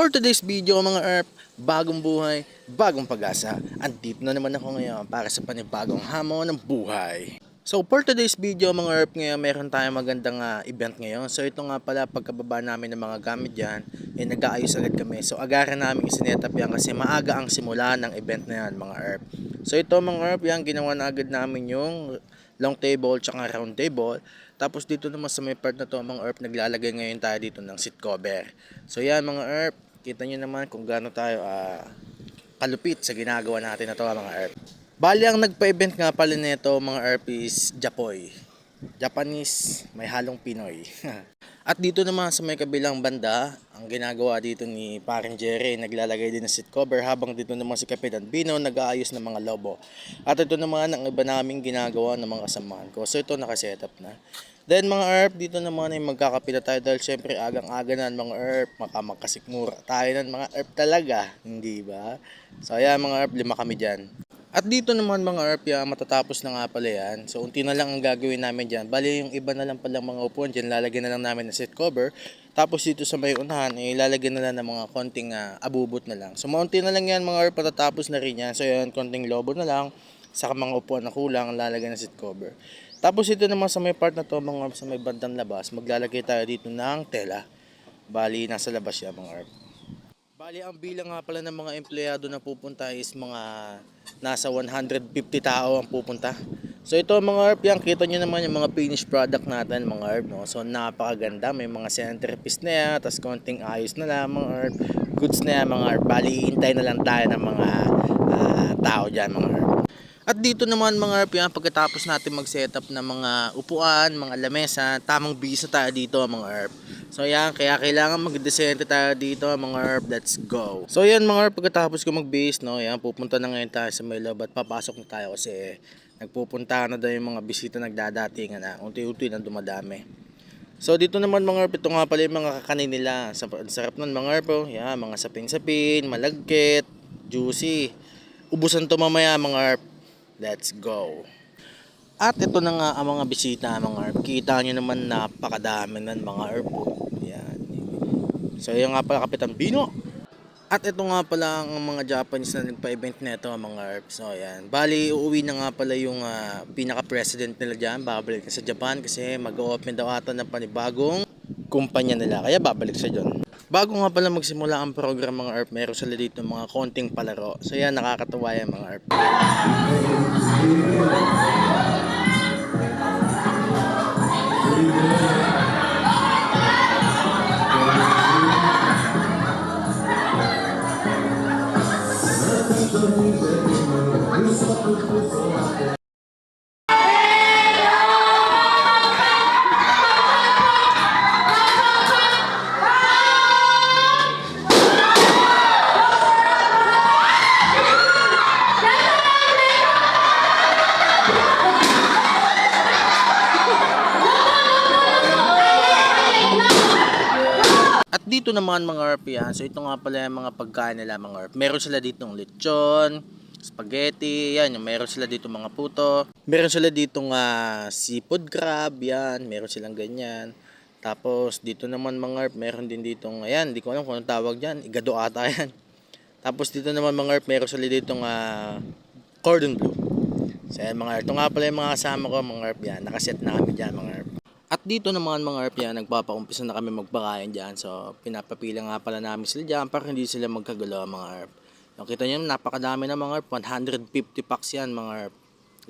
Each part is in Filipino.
For today's video mga ERP, bagong buhay, bagong pag-asa. Andito na naman ako ngayon para sa panibagong hamon ng buhay. So for today's video mga ERP ngayon, meron tayong magandang ah, event ngayon. So ito nga pala pagkababa namin ng mga gamit dyan, eh, nag-aayos agad kami. So agaran namin isinetap yan kasi maaga ang simula ng event na yan mga ERP. So ito mga ERP yan, ginawa na agad namin yung long table tsaka round table. Tapos dito naman sa may part na to mga ERP, naglalagay ngayon tayo dito ng seat cover. So yan mga ERP, kita nyo naman kung gaano tayo ah, kalupit sa ginagawa natin na to mga ERP. Bali ang nagpa-event nga pala nito mga ERP is Japoy. Japanese, may halong Pinoy. At dito naman sa may kabilang banda, ang ginagawa dito ni Paring Jerry, naglalagay din ng seat cover habang dito naman si Kapitan Bino nag-aayos ng mga lobo. At ito naman ang iba naming ginagawa ng mga kasamahan ko. So ito nakasetup na. Then mga ERP, dito naman ay magkakapila tayo dahil syempre agang-aga na mga ERP, makamakasikmura tayo ng mga ERP talaga, hindi ba? So ayan mga ERP, lima kami dyan. At dito naman mga ERP, ah, matatapos na nga pala yan. So unti na lang ang gagawin namin dyan. Bali yung iba na lang palang mga upuan dyan, lalagyan na lang namin ng seat cover. Tapos dito sa may unahan, eh, lalagyan na lang ng mga konting ah, abubot na lang. So maunti na lang yan mga ERP, patatapos na rin yan. So yan, konting lobo na lang. Saka mga upuan na kulang, lalagyan ng seat cover. Tapos ito naman sa may part na to, mga sa may bandang labas, maglalagay tayo dito ng tela. Bali, nasa labas siya mga ERP. Bali, ang bilang nga pala ng mga empleyado na pupunta is mga nasa 150 tao ang pupunta. So ito mga herb yan, kita nyo naman yung mga finished product natin mga herb. No? So napakaganda, may mga centerpiece na yan, tapos konting ayos na lang mga herb. Goods na yan mga herb. Bali, hintay na lang tayo ng mga ah, tao dyan mga herb. At dito naman mga yan, pagkatapos natin mag-setup ng mga upuan, mga lamesa, tamang bisa tayo dito mga herb. So yan, kaya kailangan magdesente tayo dito mga herb, let's go. So yan mga herb, pagkatapos ko mag-base, no, yan, pupunta na ngayon tayo sa may loob at papasok na tayo kasi nagpupunta na daw yung mga bisita nagdadatingan na, unti-unti na dumadami. So dito naman mga herb, ito nga pala yung mga kakanin nila. Sa sarap nun mga herb, oh. yan, mga sapin-sapin, malagkit, juicy. Ubusan to mamaya mga herb. Let's go. At ito na nga ang mga bisita mga herb. Kita nyo naman napakadami ng mga herb. Yan. So yung nga pala Kapitan Bino. At ito nga pala ang mga Japanese na nagpa-event nito mga herb. So yan. Bali uuwi na nga pala yung ah, pinaka-president nila dyan. Babalik na sa Japan kasi mag-open daw ata ng panibagong kumpanya nila. Kaya babalik siya dyan. Bago nga pala magsimula ang program mga herb, meron sila dito mga konting palaro. So yan, nakakatuwa yan mga. At dito naman mga herb yan. So ito nga pala yung mga pagkain nila mga herb. Meron sila dito ng lechon, spaghetti, yan. Meron sila dito mga puto. Meron sila dito nga seafood crab, yan. Meron silang ganyan. Tapos dito naman mga herb, meron din dito ayan, hindi ko alam kung anong tawag diyan. Igado ata yan. Tapos dito naman mga herb, meron sila dito nga cordon bleu. So yan mga herb. Ito nga pala yung mga kasama ko mga herb yan. Nakaset na kami dyan mga herb. At dito naman mga herp yan, nagpapaumpisa na kami magpakain dyan. So, pinapapila nga pala namin sila dyan para hindi sila magkagulo mga herp. So, kita nyo, napakadami na mga herp. 150 packs yan mga herp.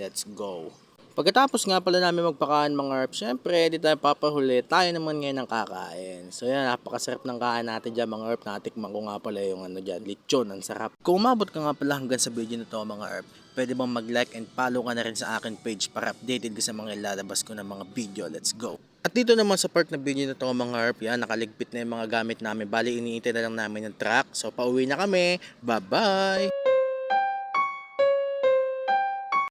Let's go. Pagkatapos nga pala namin magpakain mga herp, syempre, di tayo papahuli. Tayo naman ngayon ang kakain. So, yan, napakasarap ng kain natin dyan mga herp. Natikman ko nga pala yung ano dyan, lechon. Ang sarap. Kung umabot ka nga pala hanggang sa video na to mga herp, pwede bang mag-like and follow ka na rin sa akin page para updated ka sa mga ilalabas ko ng mga video. Let's go! At dito naman sa part na video na to mga harp, yan, nakaligpit na yung mga gamit namin. Bali, iniintay na lang namin yung truck. So, pauwi na kami. Bye-bye!